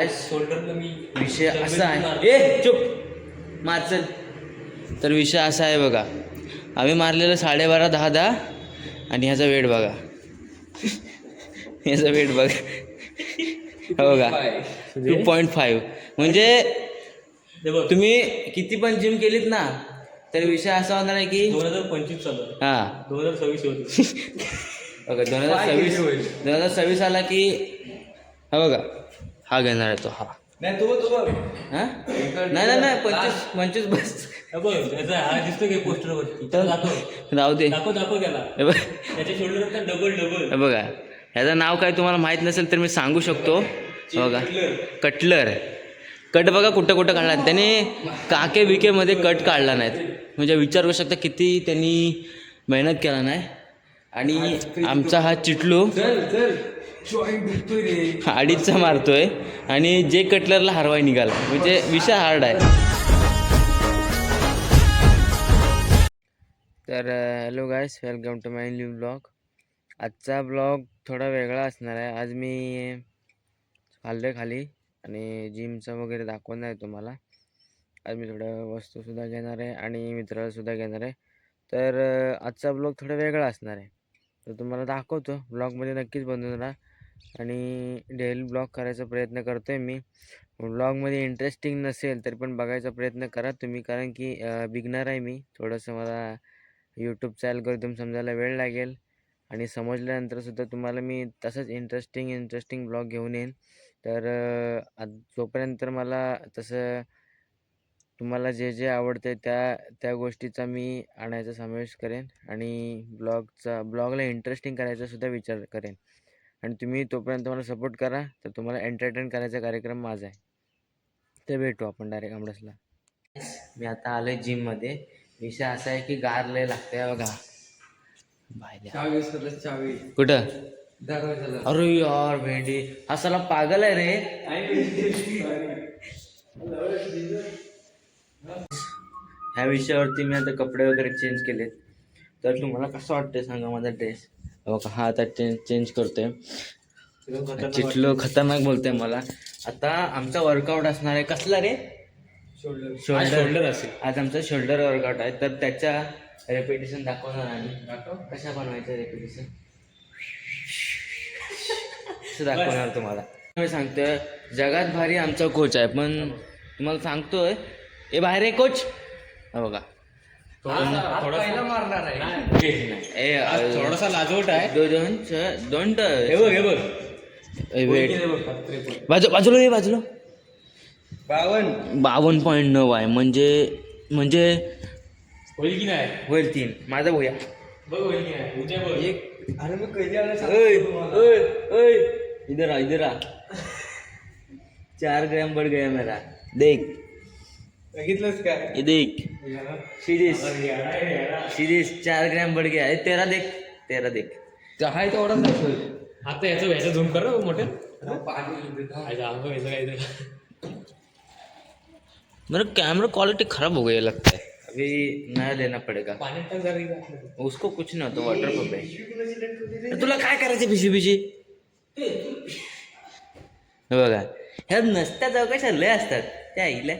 विषय असा आहे. ए चुप. मारचल तर विषय असा आहे बघा. आम्ही मारलेलं साडेबारा दहा दहा आणि ह्याचा वेट बघा. ह्याचा वेट बघा. हो बघा. टू पॉईंट फाईव्ह म्हणजे तुम्ही किती पण जिम केलीत ना तर विषय असा होणार आहे की दोन हजार पंचवीस चालू हां. दोन हजार सव्वीस होती. बघा दोन हजार सव्वीस दोन हजार सव्वीस आला की हा बघा. हा घेणार आहे तो हा. नाही तू तू बघ. हा? नाही नाही नाही पंचवीस पंचवीस बस. हे बघ त्याचा हा दिसतो की पोस्टर वरती दाखव. राहू दे. दाखव दाखव त्याला. हे बघ. त्याच्या शोल्डर आता डबल डबल बघा. ह्याचं नाव काय तुम्हाला माहीत नसेल तर मी सांगू शकतो. बघा. कटलर कट बघा कुठं कुठं काढला त्याने काके बिकेमध्ये कट काढला नाहीत. म्हणजे विचार करू शकता किती त्यांनी मेहनत केला नाही. आणि आमचा हा चिटलू. चल चल. अडीचचा मारतोय आणि जे कटलरला हरवाय निघाला. म्हणजे विषय हार्ड आहे. तर hello guys welcome to my new blog आजचा ब्लॉग थोडा वेगळा असणार आहे. आज मी खाल्लं खाली आणि जिमचं वगैरे दाखवणार आहे तुम्हाला. आज मी थोडं वस्तूसुद्धा घेणार आहे आणि मित्रालासुद्धा घेणार आहे. तर आजचा ब्लॉग थोडा वेगळा असणार आहे. तर तुम्हाला दाखवतो. ब्लॉगमध्ये नक्कीच बनवून राहा आणि डेली ब्लॉग करायचा प्रयत्न करतो आहे मी. ब्लॉगमध्ये इंटरेस्टिंग नसेल तरी पण बघायचा प्रयत्न करा तुम्ही कारण की बिगणार आहे मी. थोडंसं मला यूट्यूबचा अल्गोरिदम समजायला वेळ लागेल. आणि समजल्यानंतरसुद्धा तुम्हाला मी तसंच इंटरेस्टिंग इंटरेस्टिंग ब्लॉग घेऊन येईन. तर जोपर्यंत तर मला तसं तुम्हाला जे जे आवडते त्या त्या गोष्टीचा मी आणायचा समावेश करेन आणि ब्लॉगचा ब्लॉगला इंटरेस्टिंग करायचा सुद्धा विचार करेन. आणि तुम्ही तोपर्यंत मला सपोर्ट करा. तर तुम्हाला एंटरटेन करायचा कार्यक्रम माझा आहे. ते भेटू आपण डायरेक्ट आमडसला मी आता आलो आहे जिममध्ये विषय असा आहे की गार लय लागते बघा. चावी. कुठं? अरे यार भेंडी. हा साला पागल आहे रे. ह्या विषयावरती मी आता कपडे वगैरे चेंज केलेत. तर तुम्हाला कसं वाटतंय सांगा माझा ड्रेस बघा हा आता चेंज चेंज करतोय. चिटलो खतरनाक बोलतोय मला. आता आमचा वर्कआउट असणार आहे. कसला रे? शोल्डर शोल्डर असेल. आज आमचं शोल्डर वर्कआउट आहे. तर त्याच्या रेपिटेशन दाखवणार आम्ही. कशा बनवायचं रेपिटेशन दाखवणार तुम्हाला. मी सांगतोय जगात भारी आमचा कोच आहे. पण तुम्हाला सांगतोय ए बाहेर आहे कोच हा बघा. मारणार आहे. ए अ, थोडासा लाजवट आहे. दो- दोन च- दोन ट- हे बघ हे बघ. वेट बाजू बाजूला ये बाजूला. बावन. बावन्न पॉईंट नऊ आहे. म्हणजे म्हणजे होईल की नाही? होईल तीन. माझा भूया बघ होईल की नाही. उद्या बघ. एक अरे मी कधी आलं इधर आ इधर आ. चार ग्राम बढ़ गया मेरा. देख. काय देख सीरीज. सीरीज चार ग्राम बढ़ गया है तेरा देख. तेरा देख. हाय तेवढाच असेल आता याचं ह्याचं झूम कर ना मोठे. मेरा कैमरा क्वालिटी खराब हो गई लगता है. अभी नया लेना पड़ेगा. उसको कुछ नहीं होता वाटर आहे अरे तुला काय करायचं पिशी पिशी? हे बघा. ह्या नसत्या चौकशा लय असतात. त्या ऐकल्या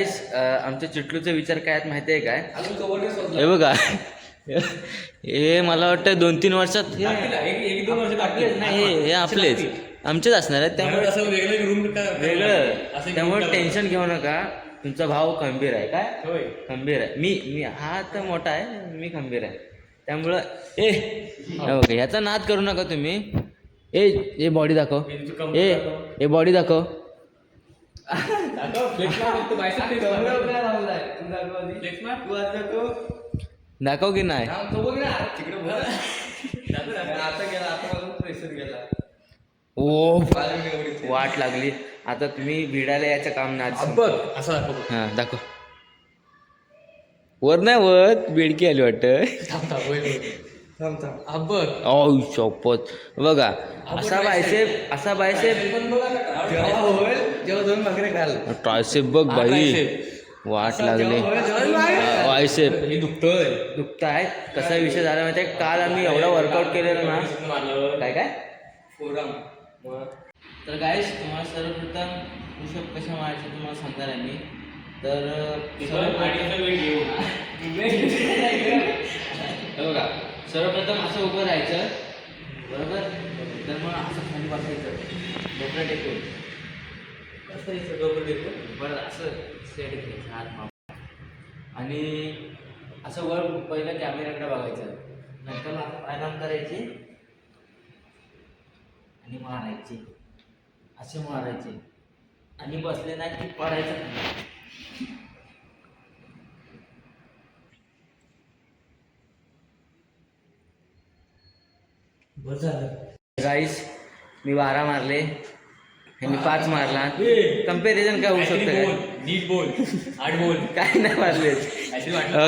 आमच्या चिटलूचा विचार काय आहे माहिती आहे काय. हे बघा. हे मला वाटतं दोन तीन वर्षात हे एक एक दोन वर्ष लागतील. नाही हे आपलेच. आमचेच असणार आहेत. त्यामुळे वेगळं त्यामुळे टेन्शन घेऊ नका. तुमचा भाव खंबीर आहे. काय? खंबीर आहे. मी मी हा तर मोठा आहे मी खंबीर आहे. त्यामुळं ए! ओके ह्याचा नाद करू नका तुम्ही. ए बॉडी दाखव. ए ए बॉडी दाखव. दाखव, की नाही? ओ. वाट लागली. आता तुम्ही भिडायला याचं काम नाही बघ असं दाखव हां दाखव. वर नाही वर. बेडकी आली वाटतं. थांब शपथ. बघा असा बायसेप असा बायसेप जेव्हा होईल जेव्हा दोन भाकरी खाल. ट्रायसेप बघ बाई. वाट लागली. बायसेप. हे दुखतोय. दुखताय? कसा विषय झाला माहिती आहे काल आम्ही एवढा वर्कआउट केलेला ना. काय काय? फोराम. तर गाईस तुम्हाला सर्वप्रथम पुषप कशा मारायचे तुम्हाला सांगणार आहे मी. तर बघा. सर्वप्रथम असं उभं राहायचं. बरोबर? तर मग असं खाली बसायचं. डोकं टेकून. बरं असं सेट घ्यायचं हात माप. आणि असं वर पहिलं कॅमेऱ्याकडे बघायचं. नंतर पायनाम करायचे. आणि मारायचे. असे मारायचे. आणि बसले नाही की पडायचं खाली. बरं झालं गाईस मी बारा मारले. ह्यांनी पाच मारला. कंपॅरिझन काय होऊ शकतं काय बोल, नीट बोल आठ बोल. काय नाही मारले. हो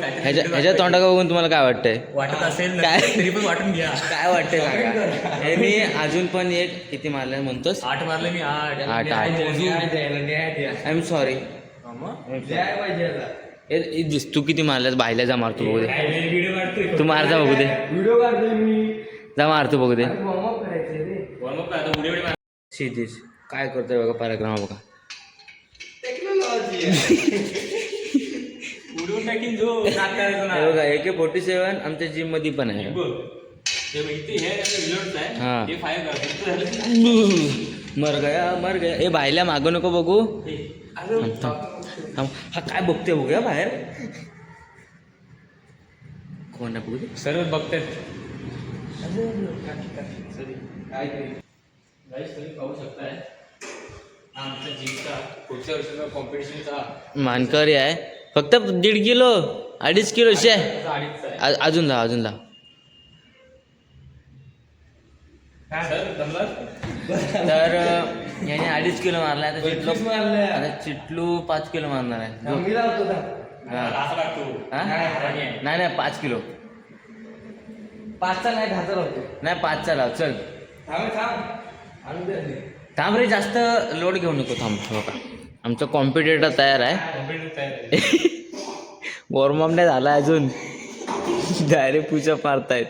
ह्याच्या. ह्याच्या तोंडाकडे बघून तुम्हाला काय वाटतंय? वाटत असेल काय? तरी पण वाटून घ्या. काय वाटतंय सांगा. ह्यांनी अजून पण एक किती मारले म्हणतोस? आठ मारले मी आठ. आठ. आय एम सॉरी हा. तू किती मारल्यास बायला जा मारतो बघू दे. तू मार जा बघू दे. व्हिडिओ काढतोय मी. जा मारतो बघू दे. क्षितिज काय करतोय बघा पराक्रम बघा. हे बघा ए के फोर्टी सेवन आमच्या जिममध्ये पण आहे. हे मर गया मर गया. ए बायला मागू नको बघू. हे. हा काय बघते बघूया बाहेर. कोण बघू सर्व बघतात काय तरी Guys, तुम्ही पाहू शकताय हा आमचा जिमचा पुढच्या वर्षीचा कॉम्पिटिशनचा मानकरी आहे फक्त दीड किलो अडीच किलो शे अजून लाव अजून जमलं तर याने अडीच किलो मारला आता चिटलो. आता चिटलू पाच किलो मारणार हा. हा? आहे. नाही नाही पाच किलो पाचचा नाही दहाचा लावतो. नाही पाचचा लाव चल. थांब रे जास्त लोड घेऊ नको थांब का आमचा कॉम्पिटेटर तयार आहे. वॉर्मअप नाही झाला अजून. डायरेक्ट पूजा मारतायत.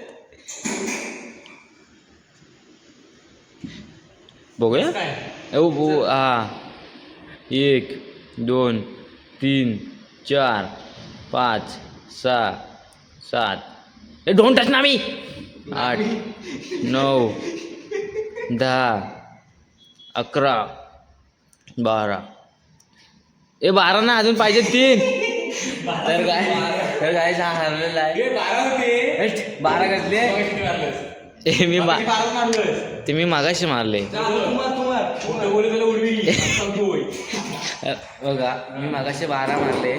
बघूया. ओ हा. एक दोन तीन चार पाच सहा सात ए डोंट टच ना मी. आठ नऊ दहा अकरा बारा. ए बारा ना अजून पाहिजे तीन. तर काय? तर काय हरलेला आहे. बारा? ए मी. ते मी मागाशी मारले. बघा मी मागाशी बारा मारले.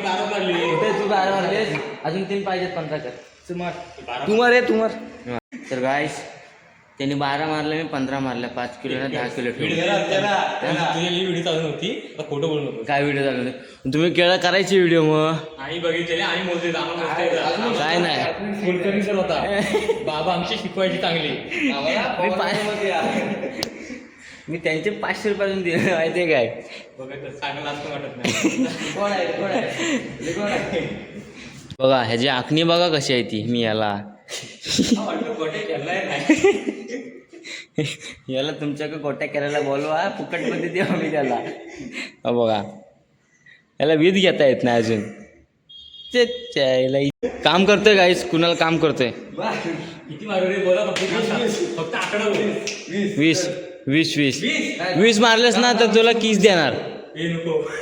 बारा मारले. तू बारा मारलेस? अजून तीन पाहिजेत पंधरा कर. बारा तुम्हाला रे तुम्हाला तर गाईस त्यांनी बारा मारले मी पंधरा मारल्या पाच किलो ना दहा किलो व्हिडिओ चालू नव्हती? बोलू नको काय व्हिडिओ चालू नाही तुम्ही केळं करायची व्हिडिओ मग. आम्ही बघितलेले आम्ही मोजले. काय नाही. कुलकर्णी सर होता. बाबा आमची शिकवायची चांगली. मी त्यांचे पाचशे रुपये अजून दिले माहिती आहे काय? बघा चांगलं असं वाटत नाही. हे बघा ह्याची आखणी बघा कशी आहे ती मी याला. हा, याला तुमच्याकडे गोट्या करायला बोलवा फुकटमध्ये देवा मी त्याला. बघा. याला वीज घेता येत नाही अजून. ते काम करतोय गाईस कुणाला काम करतोय? किती मारू रे बोला फक्त वीस. फक्त आकडा बोल. वीस. वीस वीस मारलेस ना तर तुला किस देणार?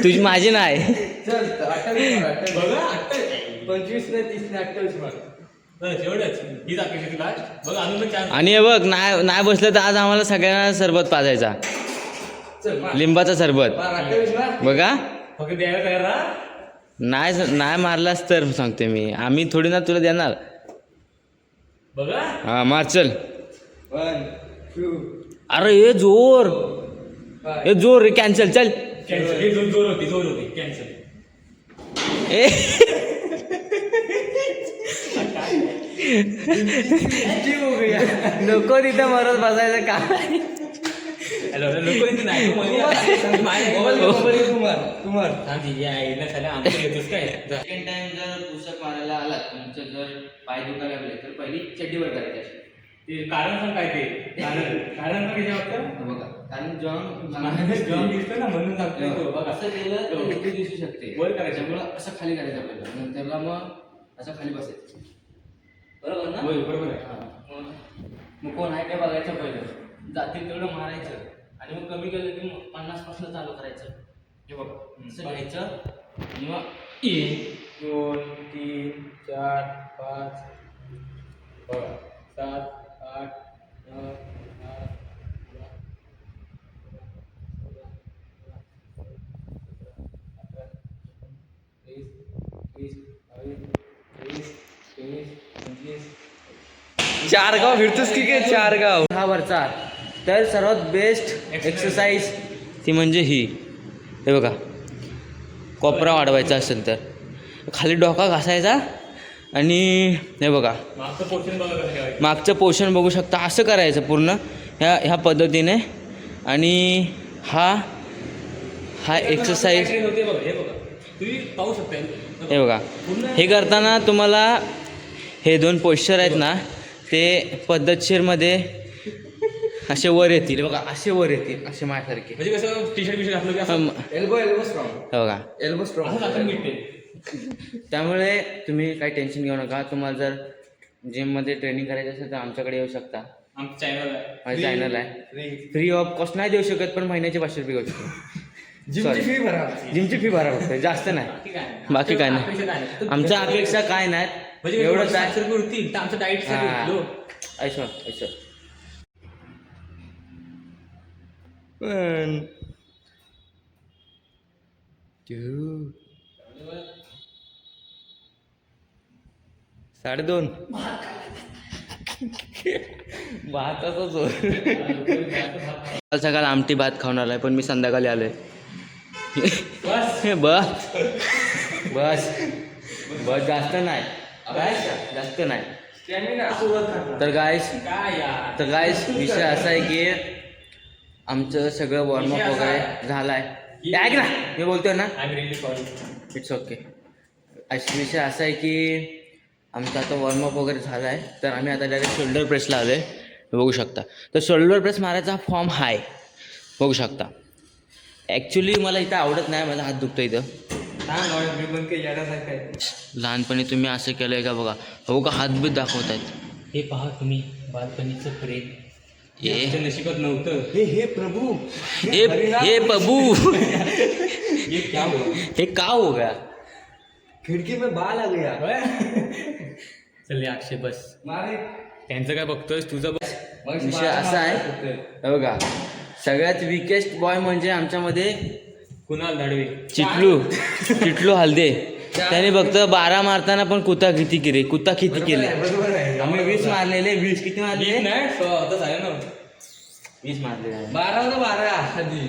तुझी माझी नाही. पंचवीस नाही तीस नाही अठ्ठावीस मार बस एवढंच. हीच अपेक्षा लास्ट बघ अजून पण चान्स आणि हे बघ नाही नाही बसलं तर आज आम्हाला सगळ्यांना सरबत पाजायचा. चल मार. लिंबाचा सरबत. मार अठ्ठावीस मार. बघा फक्त द्यायला तयार राहा. नाही नाही मारलास तर सांगते मी. आम्ही थोडी ना तुला देणार. बघा हा. मार चल. One two. अरे हे जोर. हे. जोर रे कॅन्सल चल. कॅन्सल हे जोर जोर होती जोर होती. कॅन्सल ए. नको तिथं मरत बसायचं का. सेकंड टाइम जर पुस्तक मारायला तुमचं जर पाय दुखायला लागले तर पहिली चड्डीवर करायची. ते कारण सांग काय ते? कारण कारण पण वाटतं बघा कारण जॉन जॉन दिसतो ना म्हणून सांगतोय तो. बघा असं केलं दिसू शकते? वर करायचं. असं खाली करायचं आपल्याला. नंतरला मग असं खाली बसायचं. बरोबर ना होय बरोबर आहे हा. मग कोण आहे काय बघायचं पहिलं जातील तेवढं मारायचं आणि मग कमी केलं की मग पन्नासपासून चालू करायचं हे बघ असं घ्यायचं आणि मग एक दोन तीन चार पाच बघा सात आठ नऊ दहा वीस चार गाव फिरतोस की काय चार गाव हा वरचा तर सर्वात बेस्ट एक्सरसाइज ती म्हणजे ही. हे बघा. कोपरा वाढवायचा असेल तर. खाली डोका घासायचा आणि हे बघा. मागचं पोर्शन बघा कसं ठेवायचं मागचं पोषण बघू शकता. असं करायचं पूर्ण. ह्या ह्या पद्धतीने. आणि हा हा एक्सरसाइज काहीतरी होते बघा. हे बघा. तुम्ही पाहू शकता. हे बघा. हे करताना तुम्हाला हे दोन पोश्चर आहेत ना. ते पद्धतशीरमध्ये असे वर येतील. बघा असे वर येतील असे माझ्यासारखे. म्हणजे कसं टी शर्ट बिशर्ट घातलं की असं एल्बो एल्बो स्ट्रॉंग हे बघा. एल्बो स्ट्रॉंग त्यामुळे तुम्ही काही टेन्शन घेऊ नका. तुम्हाला जर जिममध्ये ट्रेनिंग करायचं असेल तर आमच्याकडे येऊ शकता. आमचं चॅनल आहे. माझं चॅनल आहे. फ्री ऑफ कॉस्ट नाही देऊ शकत पण महिन्याचे पाचशे रुपये घेऊ शकतो. जिमची फी भरा. जिमची फी भरा फक्त. जास्त नाही. बाकी काय नाही. बाकी काय नाही. अपेक्षा काय नाही. म्हणजे सातशे आहे रुपये उरतील तर आमचं डाईट. लो. ऐसो ऐसो पण साडेदोन. भाताचा जोर. काल सकाळ आमटी भात खाऊन आलाय पण मी संध्याकाळी आलोय. बस. बस. बस जास्त नाही. जास्त नाही. तर गायस तर गायस विषय असा आहे की आमचं सगळं वॉर्मअप वगैरे झालाय. हे ऐक ना मी बोलतोय ना? इट्स ओके विषय असा आहे की आमचा आता वॉर्मअप वगैरे झाला आहे तर आम्ही आता डायरेक्ट शोल्डर प्रेसला आलो आहे बघू शकता. तर शोल्डर प्रेस मारायचा फॉर्म हाय बघू शकता. ॲक्च्युली मला इथं आवडत नाही माझा हात दुखतो इथं. लहानपणी तुम्ही असं केलं आहे का बघा? हो का हात बीत दाखवत आहेत हे पहा तुम्ही बालपणीचं प्रेम. हे? नशिबात नव्हतं. हे हे प्रभू. हे हे हे क्या हुआ? हे का हो गया? खिडकी में बाल आ गया. चल अक्षय बस. मारे. त्यांचं काय बघतोय तुझं बघ. विषय असा आहे. हे बघा सगळ्यात विकेस्ट बॉय म्हणजे आमच्यामध्ये कुणाल धाडवे चिटलू. चिटलू हलदे. त्याने फक्त बारा मारताना पण कुता किती केले कुता किती केले. बरोबर आहे. आम्ही वीस मारलेले वीस किती मारले नाही सो आता झालं ना. वीस मारलेले बारा ना बारा आधी.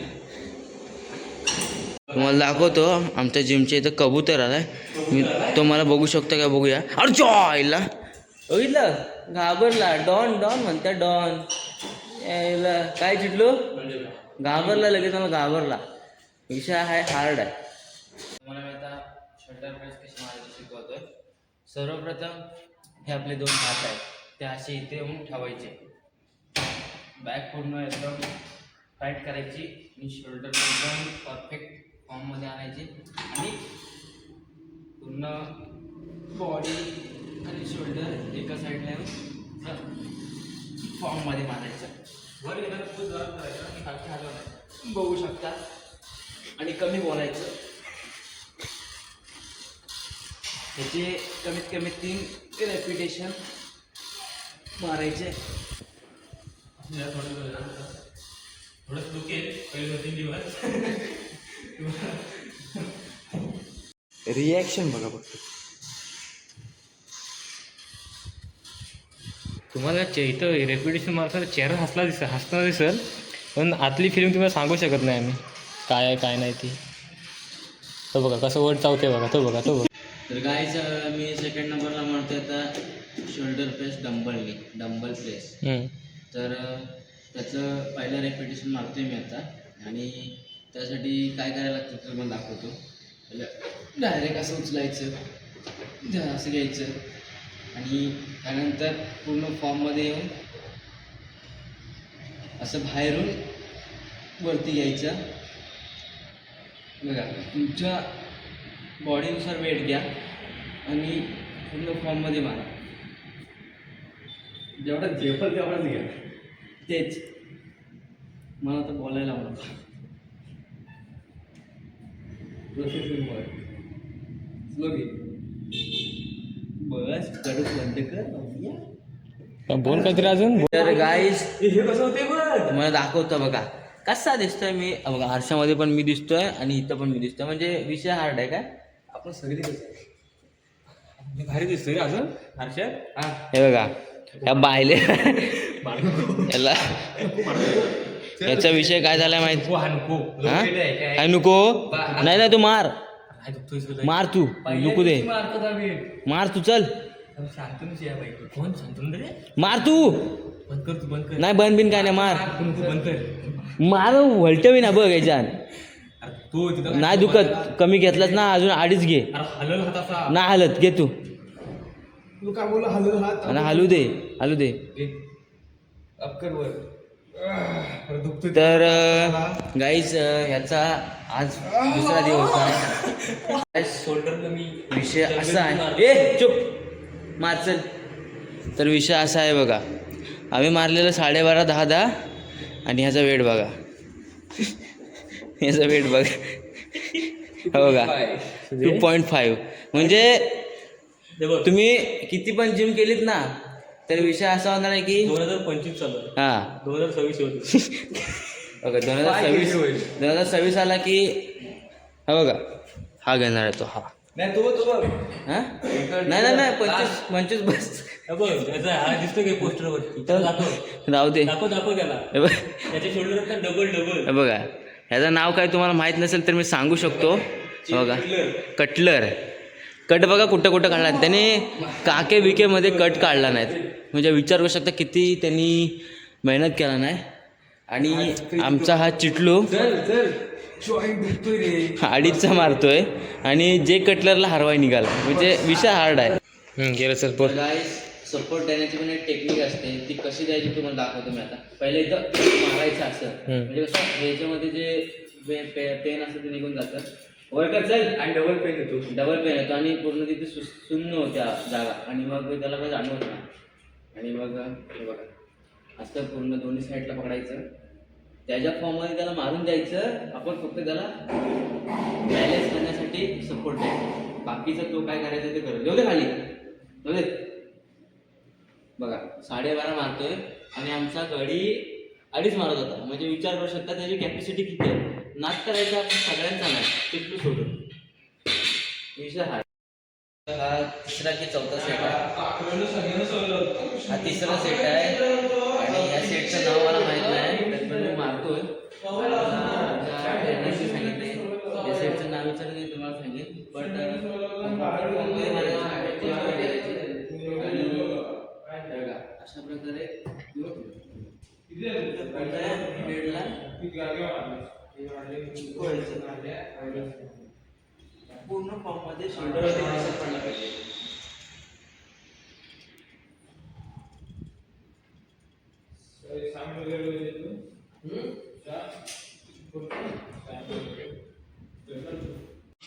तुम्हाला दाखवतो आमच्या जिमच्या इथं कबूतर आलाय. मी तो मला बघू शकतो का बघूया. अरे जॉयला. बघितलं? घाबरला. डॉन डॉन म्हणता डॉन. यायला. काय चिडलो घाबरला लगेच मला घाबरला. विषय आहे हार्ड आहे. तुम्हाला मी आता शोल्डर प्रेस कशी मारायची शिकवतोय? सर्वप्रथम हे आपले दोन हात आहेत ते असे इथे येऊन ठेवायचे. बॅक पूर्ण एकदम टाईट करायची आणि शोल्डर एकदम परफेक्ट फॉर्ममध्ये आणायची. आणि पूर्ण बॉडी आणि शोल्डर एका साईडला येऊन फॉर्ममध्ये मारायचं. वर येणार खूप जोरात करायचं आणि हलवणार बघू शकता. आणि कमी बोलायचं. त्याचे कमीत कमी तीन रेपिटेशन मारायचे. थोडं दुखेल. पहिले दोन तीन दिवस. रिॲक्शन बघा फक्त. तुम्हाला चे इथं रेप्युटेशन मारताना चेहरा हसला दिस हसताना दिसल पण आतली फिलिंग तुम्हाला सांगू शकत नाही आम्ही. काय आहे काय नाही ती. तो बघा कसं वर चावते बघा तो बघा तो बघा. तर गाईच मी सेकंड नंबरला म्हणतोय आता शोल्डर प्रेस डंबलनी डंबल प्रेस. तर त्याचं पहिलं रेपिटेशन मारतोय मी आता. आणि त्यासाठी काय करायला लागतं ते तुम्हाला दाखवतो. डायरेक्ट असं उचलायचं असं घ्यायचं. आणि त्यानंतर पूर्ण फॉर्ममध्ये येऊन असं बाहेरून वरती यायचं बघा तुमच्या बॉडीनुसार वेट घ्या आणि पूर्ण फॉर्ममध्ये मारा. जेवढा झेपल तेवढाच घ्या. तेच. मला तर बोलायला आवडतं. स्लो घे बस कडूच बंद कर बोल काहीतरी अजून. तर गाईज हे कसं होते बघ? तुम्हाला दाखवतो बघा. कसा दिसतोय मी? बघा आरशामध्ये पण मी दिसतोय आणि इथं पण मी दिसतोय. म्हणजे विषय हार्ड आहे काय? आपण सगळी भारी दिसतोय रे अजून हे. बघा या बायले याला याचा विषय काय झालाय माहिती? नको? काय? नको. नाही नाही तू मार. मार तू. नको दे. मार तू चल. मार तू. बंद कर तू बंद कर. नाही बन बिन काय नाही मार. बंद कर. मार वलटवी ना बघ तू तिथं नाही दुखत. कमी घेतलास ना अजून अडीच घे. अरे हलल हात असा. ना हलत घे तू. तू काय बोला हलल हात? आणि हलू दे हलू दे. अपकर वर. अरे दुखतोय तर गाईज ह्याचा आज दुसरा दिवस आहे. शोल्डर कमी. विषय असा आहे. ए चुप. मार चल. तर विषय असा आहे बघा. आम्ही मारलेलं साडेबारा दहा दहा. आणि ह्याचा वेट बघा. ह्याचा वेट बघा. हा बघा टू पॉईंट फाईव्ह म्हणजे हे बघ. तुम्ही किती पण जिम केलीत ना तर विषय असा होणार आहे की दोन हजार पंचवीस चालू हां. दोन हजार सव्वीस होते बघा दोन हजार सव्वीस दोन हजार सव्वीस आला की हा बघा. हा घेणार आहे तो हा. नाही तू हा? नाही नाही नाही पंचवीस पंचवीस बस. हे बघ याचा हा दिसतो की पोस्टर वरती? दाखव. राहू दे. दाखव दाखव त्याला. हे बघ. त्याच्या शोल्डर आता डबल डबल हे बघा. ह्याचं नाव काय तुम्हाला माहीत नसेल तर मी सांगू शकतो. हे बघा. कटलर कट बघा कुठं कुठं काढला त्याने काके बिकेमध्ये कट काढला नाहीत. म्हणजे विचार करू शकता किती त्यांनी मेहनत केला नाही. आणि आमचा हा चिटलू अडीचचा मारतोय. आणि जे कटलरला हरवाय निघाला. म्हणजे विषय हार्ड आहे. गेलं चल बोल सपोर्ट देण्याची पण एक टेक्निक असते. ती कशी द्यायची तुम्हाला दाखवतो मी आता. पहिले इथं मारायचं असं. म्हणजे कसं याच्यामध्ये जे पेन असतं ते निघून जातं. वर कर चल. आणि डबल पेन येतो. डबल पेन येतो आणि पूर्ण तिथे सु शून्य होत्या जागा. आणि मग त्याला काही जाणवत नाही. आणि मग हे बघा. असं पूर्ण दोन्ही साईडला पकडायचं. त्याच्या फॉर्ममध्ये त्याला मारून द्यायचं आपण फक्त त्याला बॅलन्स करण्यासाठी सपोर्ट द्यायचं. बाकीचं तो काय करायचं ते करेल. जाऊ दे खाली. जाऊ दे. बघा साडेबारा मारतोय आणि आमचा गडी अडीच मारत होता. म्हणजे विचार करू शकता त्याची कॅपॅसिटी किती आहे. नाच करायचा आपण सगळ्यांचा नाही तिथलं सोडून. विषय हा. हा तिसरा की चौथा सेट आहे. हा तिसरा सेट आहे. आणि या सेटचं नाव मला माहीत नाही मी मारतोय. ट्रेनरशी सांगितले. या सेटचं नाव विचारलं तुम्हाला सांगेन. बट अशा प्रकारे बेडला पूर्ण फॉर्ममध्ये शोल्डर पडला पाहिजे.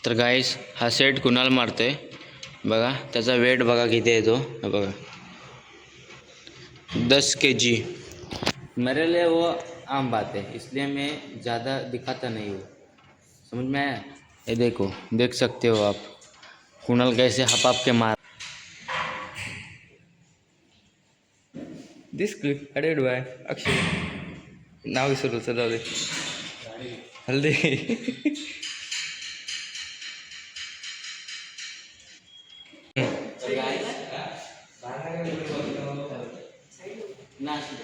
तर गाईस हा सेट कुणाल मारतोय? बघा त्याचा वेट बघा किती येतो बघा. दस के जी मेरे लिए वो आम बात है इसलिए मैं ज़्यादा दिखाता नहीं हूँ। समझ में आया? ये देखो देख सकते हो आप। कुणाल कैसे हप हपाप के मार this clip added by Akshay नाव विसरलो चल जाऊ दे. हल्दी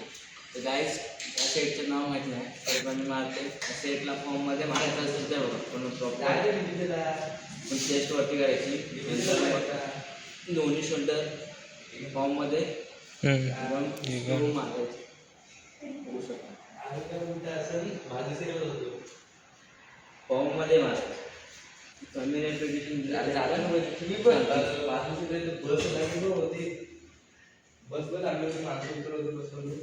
तर गाईस या सेटचं नाव माहीत नाही तरी पण मी मारते. सेटला फॉर्ममध्ये मारायचं असेल तर बघा पण प्रॉपर पण चेस्ट वरती करायची. दोन्ही शोल्डर फॉर्ममध्ये मारायचे. बघू शकता. फॉर्ममध्ये मारायचं. कमी रेपिटेशन झालं. ना तुम्ही पण. बस बस लागलं मागं उतरवतो बसवलं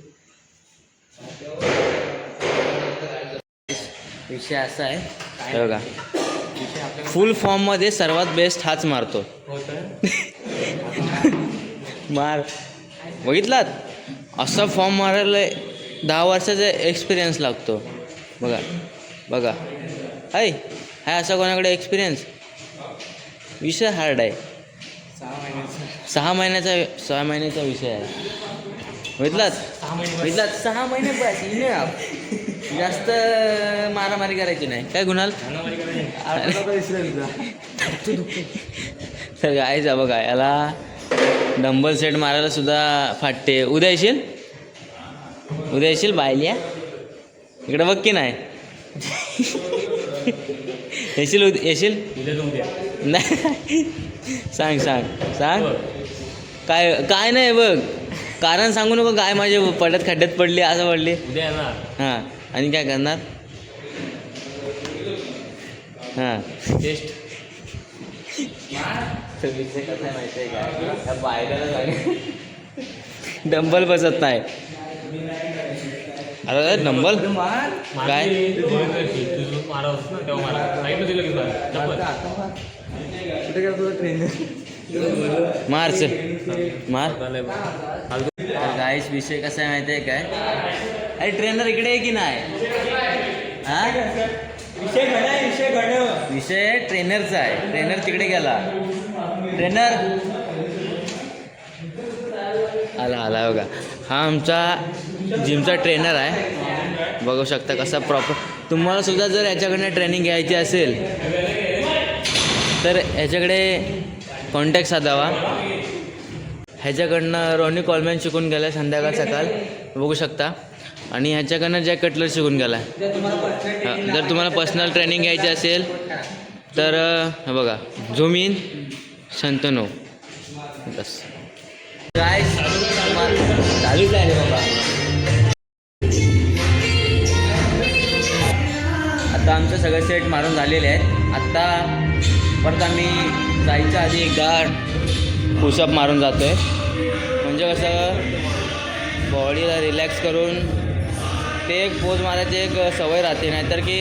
विषय असा आहे बघा. फुल फॉर्ममध्ये सर्वात बेस्ट हाच मारतो. मार. बघितलात? असा फॉर्म मारायला दहा वर्षाचा एक्सपिरियन्स लागतो. बघा बघा. आहे आहे असा कोणाकडे एक्सपिरियन्स विषय हार्ड आहे. सहा महिन्याचा सहा महिन्याचा विषय आहे. बघितलात बघितलात सहा महिने बस. इनफ. जास्त मारामारी करायची नाही. काय गुणाल? तर गायचा बघा याला डंबल सेट मारायला सुद्धा फाटते. उद्या येशील? उद्या येशील बायलिया इकडे बघ की नाही. येशील उद्या येशील नाही. सांग सांग. सांग. काय काय नाही बघ. कारण सांगू नको काय माझे पडत खड्ड्यात पडली असं पडली. उद्या येणार. हां. आणि काय करणार? हां. टेस्ट डंबल बसत नाही. अरे डंबल? काय? मारा. मार्च. मार झालंय बघ. फालतू. तर गाईस विषय कसा आहे माहिती आहे काय? अरे ट्रेनर इकडे आहे की नाही? हा? विषय ट्रेनरचा आहे. ट्रेनर तिकडे गेला. ट्रेनर आला आला बघा. हा आमचा जिमचा ट्रेनर आहे. बघू शकता कसा प्रॉपर तुम्हाला सुद्धा जर याच्याकडनं ट्रेनिंग घ्यायची असेल तर ह्याच्याकडे कॉन्टॅक्ट साधावा. ह्याच्याकडनं रॉनी कॉलमॅन शिकून गेला आहे संध्याकाळ सकाळ. बघू शकता. आणि ह्याच्याकडनं जॅक कटलर शिकून गेला आहे जर तुम्हाला पर्सनल ट्रेनिंग घ्यायची असेल तर बघा. झूम इन संतनो बस. काय चालूच आहे बाबा. आता आमचं सगळं सेट मारून झालेले आहेत आत्ता परत आम्ही जायच्या आधी एकदा पुशअप मारून जातो आहे म्हणजे कसं बॉडीला रिलॅक्स करून ते एक पोज मारायची एक सवय राहते. नाहीतर की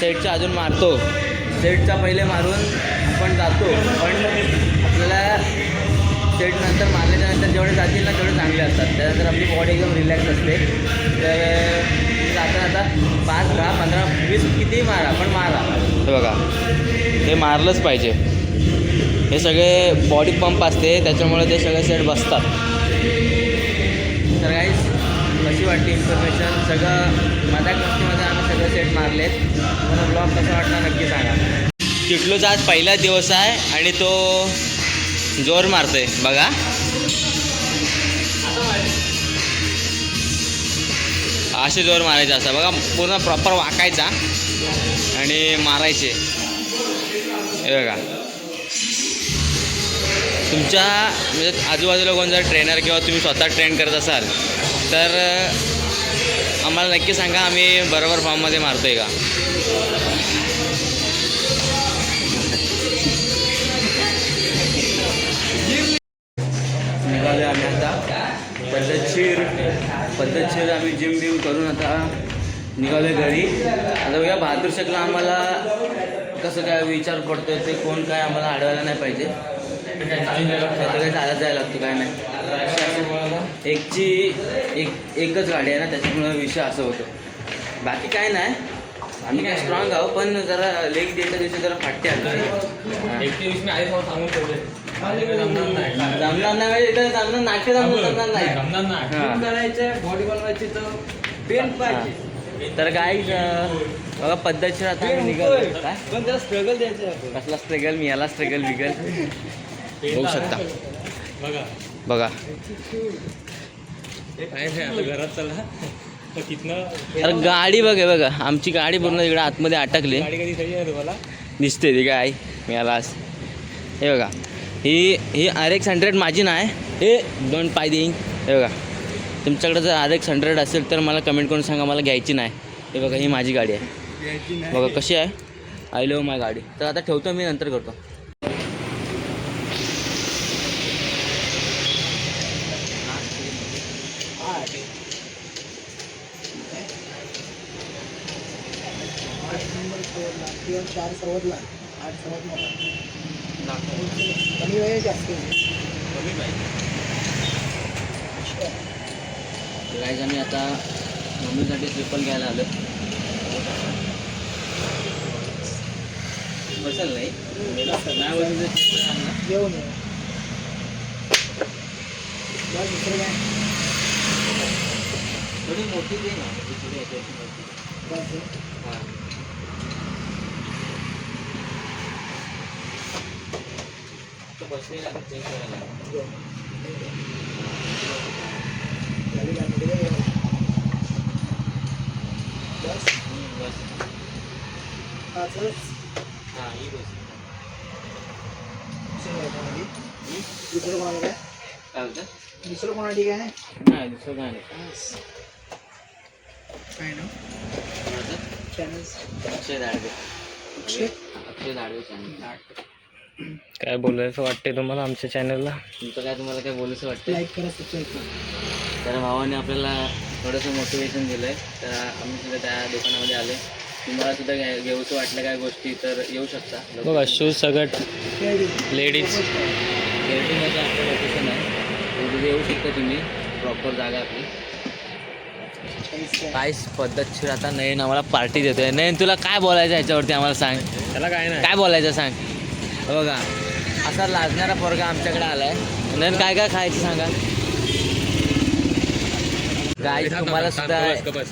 सेटच्या अजून मारतो. सेटचा पहिले मारून आपण जातो. पण आपल्याला सेट नंतर मारल्याच्या नंतर जेवढे जातील ना तेवढे चांगले असतात. त्यानंतर आपली बॉडी एकदम रिलॅक्स असते. तर जाता जाता पाच दहा पंधरा वीस कितीही मारा पण मारा. हे बघा हे मारलंच पाहिजे. हे सगळे बॉडी पंप असते त्याच्यामुळे ते सगळे सेट बसतात. तर काहीच कशी वाटली इन्फॉर्मेशन सगळं मजाक मस्तीमध्ये आम्ही सगळे सेट मारलेत. मला ब्लॉग कसा वाटला नक्की सांगा. चिटलोचा आज पहिला दिवस आहे आणि तो जोर मारतोय बघा. असे जोर मारायचे असा. बघा पूर्ण प्रॉपर वाकायचा आणि मारायचे. हे बघा. तुमच्या म्हणजे आजूबाजूला कोण जर ट्रेनर किंवा तुम्ही स्वतः ट्रेन करत असाल तर आम्हाला नक्की सांगा आम्ही बरोबर फॉर्ममध्ये मारतो आहे का? निघाले आम्ही आता. पद्धतशीर पद्धतशीर आम्ही जिम बिम करून आता निघालो घरी. आता बघा बहादूर शकला आम्हाला कसं काय विचार पडतोय ते कोण काय आम्हाला अडवायला नाही पाहिजे. चालत जायला लागतो काय नाही. एकची एक एकच गाडी आहे ना त्याच्यामुळं विषय असं होतो. बाकी काय नाही. आम्ही काय स्ट्रॉंग आहो पण जरा लेग द्यायच्या दिवशी जरा फाटते आमची. एक दिवस मी आधी मला सांगून ठेवले. माझ्याकडे जमणार नाही. जमणार नाही म्हणजे जमणार नाट्य नाही. जमणार नाही. हां. करायचं बॉडी बनवायची तर पेन पाहिजे. तर काय बघा पद्धतशीर आता निघालो. काय? पण त्याला स्ट्रगल द्यायचं. कसला स्ट्रगल मी याला स्ट्रगल बिगल. बघू शकता. बघा. अरे गाडी बघा बघा. आमची गाडी पूर्ण इकडे आतमध्ये अटकली. दिसते ती काय? मी आज. हे बघा. ही ही आर एक्स हंड्रेड माझी नाही. हे दोन पाय देईन. हे बघा. तुमच्याकडे जर आर एक्स हंड्रेड असेल तर मला कमेंट करून सांगा मला घ्यायची नाही. हे बघा ही माझी गाडी आहे. बघा कशी आहे? आय लव्ह माय गाडी. तर आता ठेवतो मी नंतर करतो सर्वात लहान किंवा चार सर्वात लहान आठ सर्वात मोठा कमी वय जास्त गाईज आम्ही आता मम्मीसाठी ट्रिपल घ्यायला आलो बसल नाही. जेवण. बस दुसरं काय थोडी मोठी दे ना. थोडी याच्यावरची मोठी. बस हे. हा. तो बसलेला check करायला. हा, ही बस. दुसरं काय कोणाला? काय होतं? दुसरं कोणाला ठीक आहे नाही, दुसरं काय नाही. काय ना? चॅनल्स अक्षय दाडवे. अक्षय अक्षय दाडवे channel. काय बोलायचं वाटते तुम्हाला आमच्या चॅनलला तुमचं काय तुम्हाला काय बोलायचं वाटतं लाईक करा सबस्क्राईब करा. तर भावाने आपल्याला थोडंसं मोटिवेशन दिलं आहे तर आम्ही सुद्धा त्या दुकानामध्ये आले तुम्हाला सुद्धा घ्या घेऊसं वाटलं काय गोष्टी तर येऊ शकता. बघा शूज सगळं लेडीज गिरडीमध्ये आपलं लोकेशन आहे. तिथे येऊ शकता तुम्ही. प्रॉपर जागा आपली. काहीच पद्धतशीर आता? नयन आम्हाला पार्टी देतोय. नयन तुला काय बोलायचं ह्याच्यावरती आम्हाला सांग. त्याला काय नाही. काय बोलायचं सांग? हे बघा असा लाजणारा पोरगा आमच्याकडे आलाय. नयन काय काय खायचं सांगा? काय थांब, तुम्हाला सुद्धा.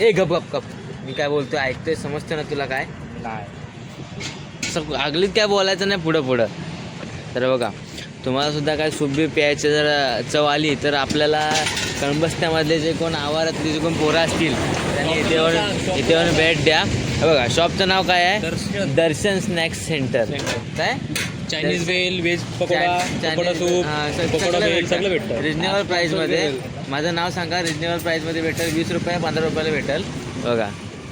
ए गप गप गप. मी काय बोलतोय ऐकतोय समजतं ना तुला काय? असं आगलीत काय बोलायचं नाही पुढं पुढं. तर बघा तुम्हाला सुद्धा काय सुबी प्यायची जर चव आली तर आपल्याला कणबस्त्यामधले जे कोण आवारातले जे कोण पोरं असतील त्यांनी इथे येऊन इथे येऊन भेट द्या. बघा शॉपचं नाव काय आहे? दर्शन. Snacks centre. काय? चायनीज वेल व्हेज पकोडा पकोडा सूप पकोडा वेल सगळं भेटतं. रिजनेबल प्राईसमध्ये माझं नाव सांगा रिजनेबल प्राईसमध्ये भेटेल वीस रुपये पंधरा रुपयाला भेटेल. बघा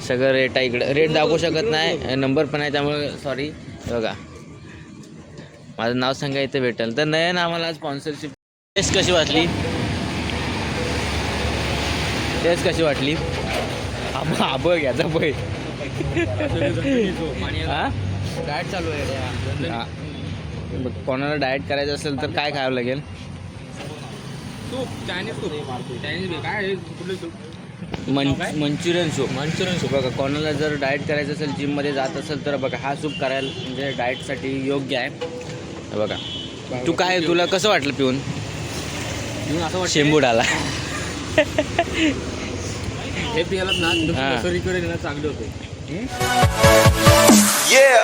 सगळं रेट आहे इकडं. रेट दाखवू शकत नाही नंबर पण आहे त्यामुळे सॉरी बघा. माझं नाव सांगा इथे भेटेल. तर नयन आम्हाला स्पॉन्सरशिप टेस्ट कशी वाटली? टेस्ट कशी वाटली? आबा आब घ्यायचा पै हा? डाएट चालू आहे. कोणाला डाएट करायचं असेल तर काय खावं लागेल? Soup Chinese soup. चायनीज काय मंचुरियन सूप. Manchurian soup. बघा कोणाला जर डाएट करायचं असेल जिममध्ये जात असेल तर बघा हा सूप करायला म्हणजे डाएटसाठी योग्य आहे. बघा. तू काय तुला कसं वाटलं पिऊन? पिऊन असं शेंबूड आला हे पियाला ना रिकवरी चांगले होते Yeah!